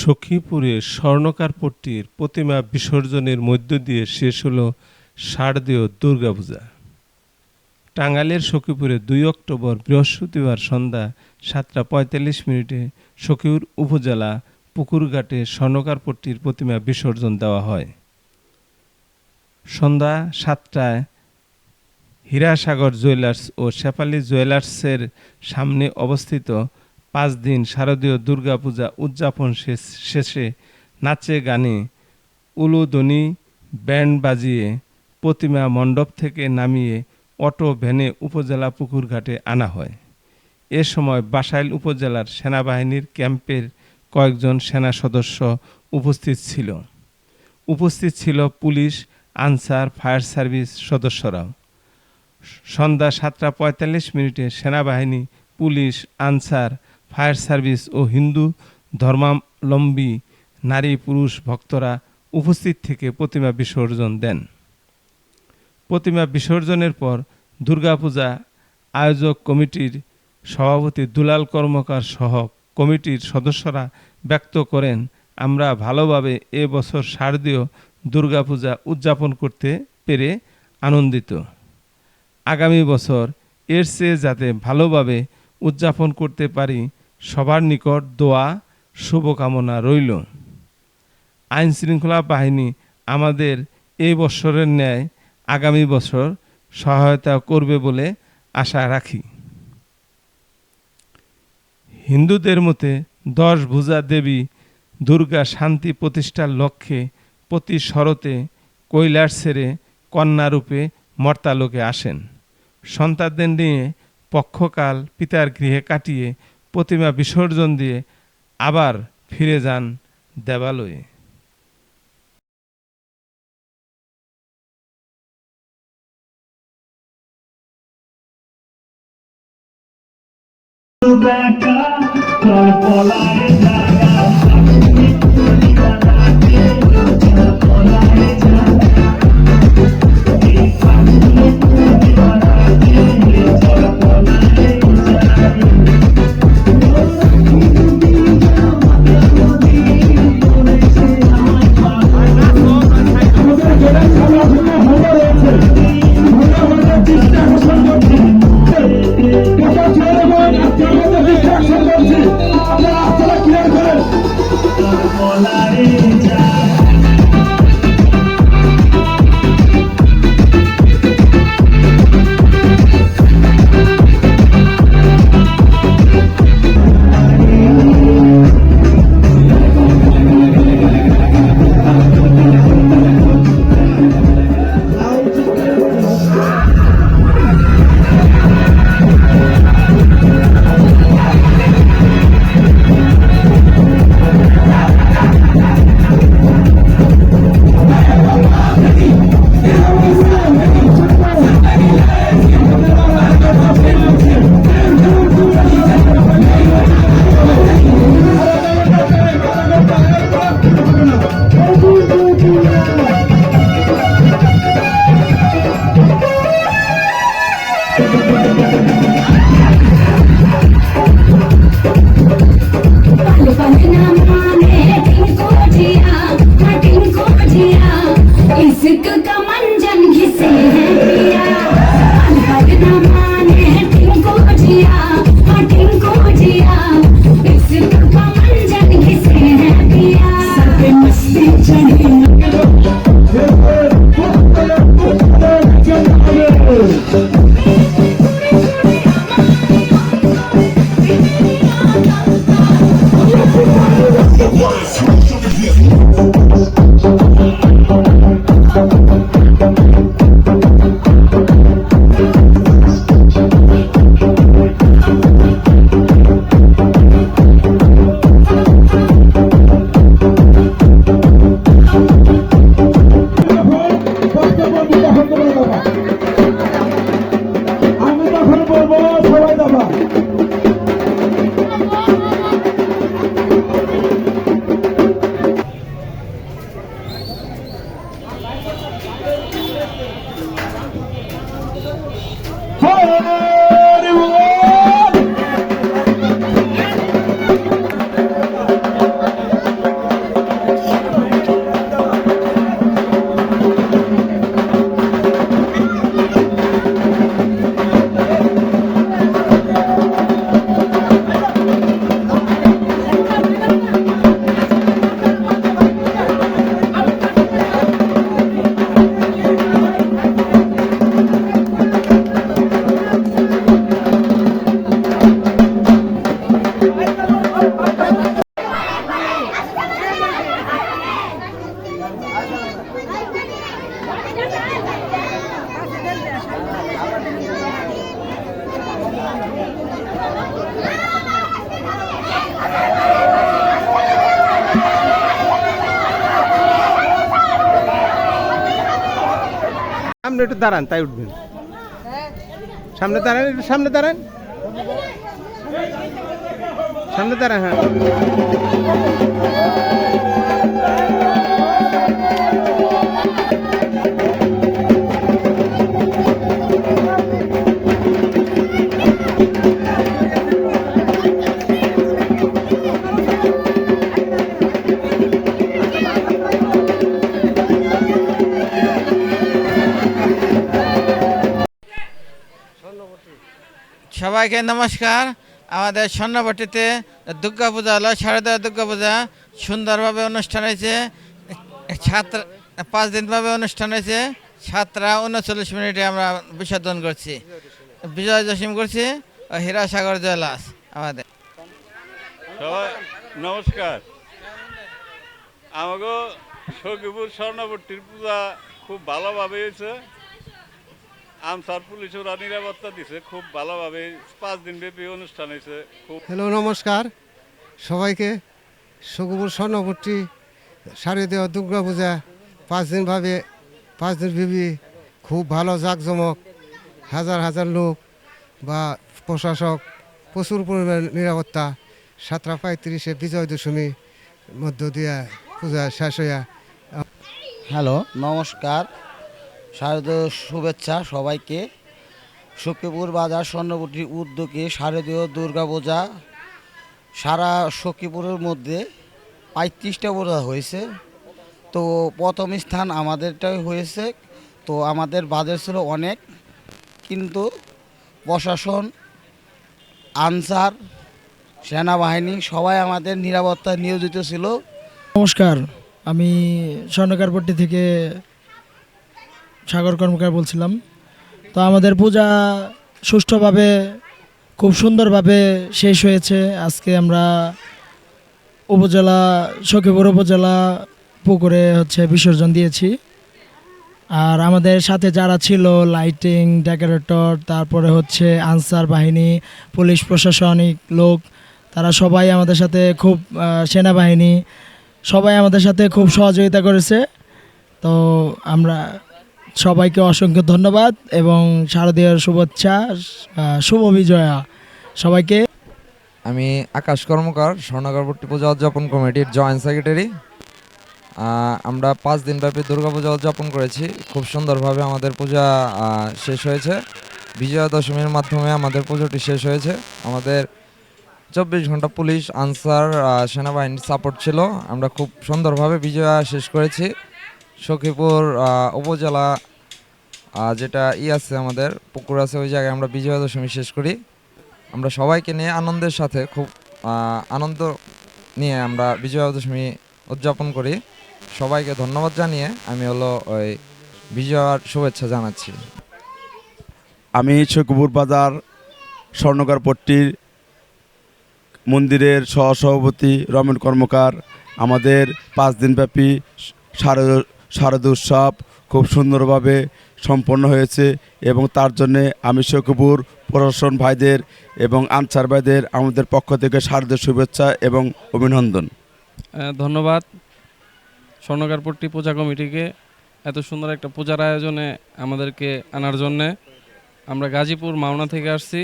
সখীপুরে স্বর্ণকার পট্টির প্রতিমা বিসর্জনের মধ্য দিয়ে শেষ হলো শারদীয় দুর্গাপূজা। টাঙ্গাইলের সখীপুরে দুই অক্টোবর বৃহস্পতিবার সন্ধ্যা সাতটা পঁয়তাল্লিশ মিনিটে সখীপুর উপজেলা পুকুরঘাটে স্বর্ণকার পট্টির প্রতিমা বিসর্জন দেওয়া হয়। সন্ধ্যা সাতটায় হীরাসাগর জুয়েলার্স ও শেফালি জুয়েলার্সের সামনে অবস্থিত পাঁচ দিন শারদীয় দুর্গাপূজা উদযাপন শেষ- শেষে নাচে গানে উলুদনি ব্যান্ড বাজিয়ে প্রতিমা মণ্ডপ থেকে নামিয়ে অটো ভ্যানে উপজেলা পুকুরঘাটে আনা হয়। এ সময় বাসাইল উপজেলার সেনাবাহিনীর ক্যাম্পের কয়েকজন সেনা সদস্য উপস্থিত ছিল। উপস্থিত ছিল পুলিশ, আনসার, ফায়ার সার্ভিস সদস্যরাও। সন্ধ্যা সাতটা পঁয়তাল্লিশ মিনিটে সেনাবাহিনী, পুলিশ, আনসার ফায়ার সার্ভিস ও হিন্দু ধর্মাবলম্বী নারী, পুরুষ ভক্তরা উপস্থিত থেকে প্রতিমা বিসর্জন দেন। প্রতিমা বিসর্জনের পর দুর্গাপূজা আয়োজক কমিটির সভাপতি দুলাল কর্মকার সহ কমিটির সদস্যরা ব্যক্ত করেন, আমরা ভালোভাবে এ বছর শারদীয় দুর্গাপূজা উদযাপন করতে পেরে আনন্দিত। আগামী বছর এর চেয়ে যাতে ভালোভাবে উদযাপন করতে পারি সবার নিকট দোয়া, শুভকামনা রইল। আইন শৃঙ্খলা বাহিনী আমাদের এই বছরের ন্যায় আগামী বছর সহায়তা করবে বলে আশা রাখি। হিন্দুদের মতে দশ ভুজা দেবী দুর্গা শান্তি প্রতিষ্ঠার লক্ষ্যে প্রতি শরতে কৈলাস ছেড়ে কন্যারূপে মর্তালোকে আসেন। সন্তানদের নিয়ে পক্ষকাল পিতার গৃহে কাটিয়ে প্রতিমা বিসর্জন দিয়ে আবার ফিরে যান দেবালয়ে। বেটা আপনাদের দৃষ্টি আকর্ষণ আপনারা রাস্তাটা করেন teach and he সামনে একটু দাঁড়ান তাই উঠবেন। সামনে দাঁড়ান একটু সামনে দাঁড়ান। সামনে দাঁড়ান হ্যাঁ। সবাইকে নমস্কার। আমাদের স্বর্ণপট্টিতে দুর্গা পূজা হলো, শারদীয় দুর্গা পূজা সুন্দরভাবে অনুষ্ঠান হয়েছে। ছাত্র পাঁচ দিনভাবে অনুষ্ঠান হয়েছে। সাতটা উনচল্লিশ মিনিটে আমরা বিসর্জন করছি। বিজয় দশমী করছি ও হীরাসাগর জয়লাস আমাদের। নমস্কার। আমাকে সখীপুর স্বর্ণপট্টির পূজা খুব ভালোভাবে হয়েছে। আমসার পুলিশ ওরা নিরাপত্তা দিছে খুব ভালোভাবে। পাঁচ দিন ব্যাপী অনুষ্ঠান হয়েছে খুব হ্যালো নমস্কার। সবাইকে সুকুপুর স্বর্ণপট্টি শারদীয় দুর্গা পূজা পাঁচ দিনভাবে পাঁচ দিন ব্যাপী খুব ভালো জাঁকজমক। হাজার হাজার লোক বা প্রশাসক প্রচুর পরিমাণ নিরাপত্তা। সাতটা পঁয়ত্রিশে বিজয় দশমী মধ্য দিয়া পূজা শেষ হইয়া হ্যালো নমস্কার। শারদীয় শুভেচ্ছা সবাইকে। সখীপুর বাজার স্বর্ণপট্টির উদ্যোগে শারদীয় দুর্গাপূজা সারা সখীপুরের মধ্যে পঁয়ত্রিশটা পূজা হয়েছে। তো প্রথম স্থান আমাদেরটাই হয়েছে। তো আমাদের বাজার ছিল অনেক, কিন্তু প্রশাসন, আনসার, সেনাবাহিনী সবাই আমাদের নিরাপত্তায় নিয়োজিত ছিল। নমস্কার, আমি স্বর্ণকারপট্টি থেকে সাগর কর্মকার বলছিলাম। তো আমাদের পূজা সুষ্ঠুভাবে, খুব সুন্দরভাবে শেষ হয়েছে। আজকে আমরা উপজেলা, সখীপুর উপজেলা পুকুরে হচ্ছে বিসর্জন দিয়েছি। আর আমাদের সাথে যারা ছিল লাইটিং ডেকোরেটর তারপরে হচ্ছে আনসার বাহিনী, পুলিশ, প্রশাসনিক লোক, তারা সবাই আমাদের সাথে খুব সেনাবাহিনী, সবাই আমাদের সাথে খুব সহযোগিতা করেছে। তো আমরা সবাইকে অসংখ্য ধন্যবাদ এবং শারদীয় শুভেচ্ছা শুভ বিজয়া। সবাইকে। আমি আকাশ কর্মকার স্বর্ণকারপট্টি পূজা উদযাপন কমিটির জয়েন্ট সেক্রেটারি। আমরা পাঁচ দিনব্যাপী দুর্গাপূজা উদযাপন করেছি। খুব সুন্দরভাবে আমাদের পূজা শেষ হয়েছে। বিজয়া দশমীর মাধ্যমে আমাদের পুজোটি শেষ হয়েছে। আমাদের চব্বিশ ঘণ্টা পুলিশ, আনসার সেনাবাহিনীর সাপোর্ট ছিল। আমরা খুব সুন্দরভাবে বিজয়া শেষ করেছি। সখীপুর উপজেলা আহ, যেটা ই আছে আমাদের পুকুর আছে ওই জায়গায় আমরা বিজয়া দশমী শেষ করি। আমরা সবাইকে নিয়ে আনন্দের সাথে খুব আনন্দ নিয়ে আমরা বিজয়া দশমী উদযাপন করি। সবাইকে ধন্যবাদ জানিয়ে আমি হলো ওই বিজয়ার শুভেচ্ছা জানাচ্ছি। আমি শকুপুর বাজার স্বর্ণকার পট্টির মন্দিরের সহসভাপতি রমেন কর্মকার। আমাদের পাঁচ দিনব্যাপী শারদ শারদ উৎসব খুব সুন্দরভাবে সম্পন্ন হয়েছে এবং তার জন্যে আমি শকুপুর প্রশাসন ভাইদের এবং আনসার ভাইদের আমাদের পক্ষ থেকে শারদের শুভেচ্ছা এবং অভিনন্দন। ধন্যবাদ। স্বর্ণকারপট্টি পূজা কমিটিকে এত সুন্দর একটা পূজার আয়োজনে আমাদেরকে আনার জন্যে। আমরা গাজীপুর মাওনা থেকে আসছি।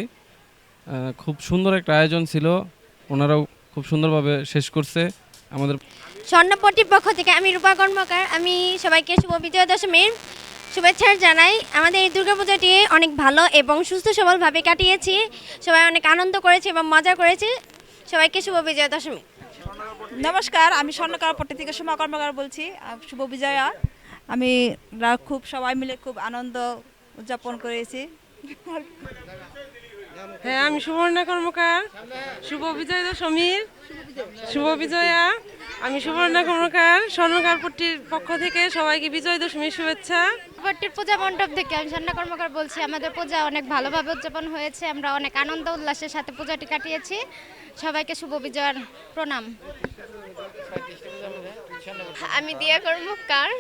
খুব সুন্দর একটা আয়োজন ছিল। ওনারাও খুব সুন্দরভাবে শেষ করছে। আমাদের স্বর্ণপট্টির পক্ষ থেকে আমি রূপা কর্মকার আমি সবাইকে শুভ বিজয়া দশমীর। শুভেচ্ছা জানাই। আমাদের এই দুর্গাপূজাটি অনেক ভালো এবং সুস্থ সবলভাবে কাটিয়েছি। সবাই অনেক আনন্দ করেছে এবং মজা করেছে। সবাইকে শুভ বিজয়া দশমী। নমস্কার আমি স্বর্ণকারপট্টি থেকে সোমা কর্মকার বলছি। শুভ বিজয়া। আমি খুব সবাই মিলে খুব আনন্দ উদযাপন করেছি। হ্যাঁ আমি সুবর্ণা কর্মকার। শুভ বিজয় দশমীর। শুভ বিজয়া। আমি সুবর্ণা কর্মকার স্বর্ণকারপট্টির পক্ষ থেকে সবাইকে বিজয় দশমীর শুভেচ্ছা। পট্টির পূজা মণ্ডপ থেকে আমি স্বর্ণ কর্মকার বলছি আমাদের পূজা অনেক ভালোভাবে উদযাপন হয়েছে আমরা অনেক আনন্দ উল্লাসের সাথে পূজাটি কাটিয়েছি। সবাইকে শুভ বিজয়ার প্রণাম। আমি দিয়া কর্মকার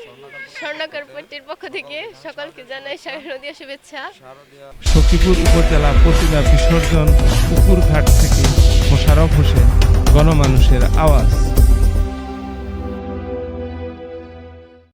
স্বর্ণকর্পট্টির পক্ষ থেকে সকলকে জানাই শারদীয় শুভেচ্ছা। সখীপুর উপজেলা প্রতিমা বিসর্জন পুকুর ঘাট থেকে মোশারফ হোসেন গণমানুষের আওয়াজ।